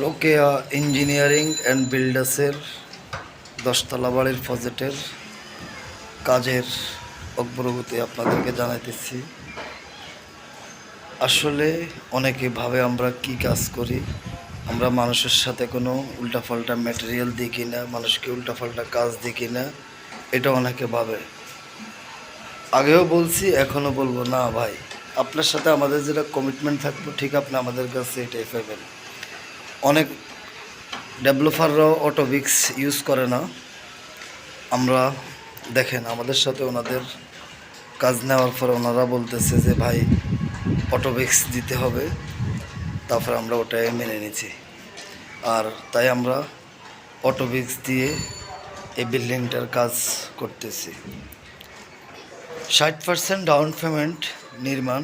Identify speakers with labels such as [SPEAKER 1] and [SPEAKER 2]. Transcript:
[SPEAKER 1] Rokeya engineering and বিল্ডার্সের দশতলা বাড়ির প্রজেক্টের কাজের অগ্রগতি আপনাদেরকে জানাইতেছি। আসলে অনেকে ভাবে আমরা কি কাজ করি, আমরা মানুষের সাথে কোনো উল্টাপাল্টা ম্যাটেরিয়াল দিই কি না মানুষকে উল্টাপাল্টা কাজ দিই কি না এটা অনেকে ভাবে। আগেও বলছি, এখনও বলব, না ভাই, আপনার সাথে আমাদের যেটা কমিটমেন্ট থাকব, ঠিক আপনি আমাদের কাছে এটাই পাবেন অনেক ডেভেলপাররাও অটোবিক্স ইউজ করে না। আমরা দেখেন, আমাদের সাথে ওনাদের কাজ নেওয়ার পর ওনারা বলতেছে যে, ভাই, অটোবিক্স দিতে হবে। তারপর আমরা ওটাই মেনে নিছি আর তাই আমরা অটোবিক্স দিয়ে এই বিল্ডিংটার কাজ করতেছি। ষাট পার্সেন্ট ডাউন পেমেন্ট নির্মাণ।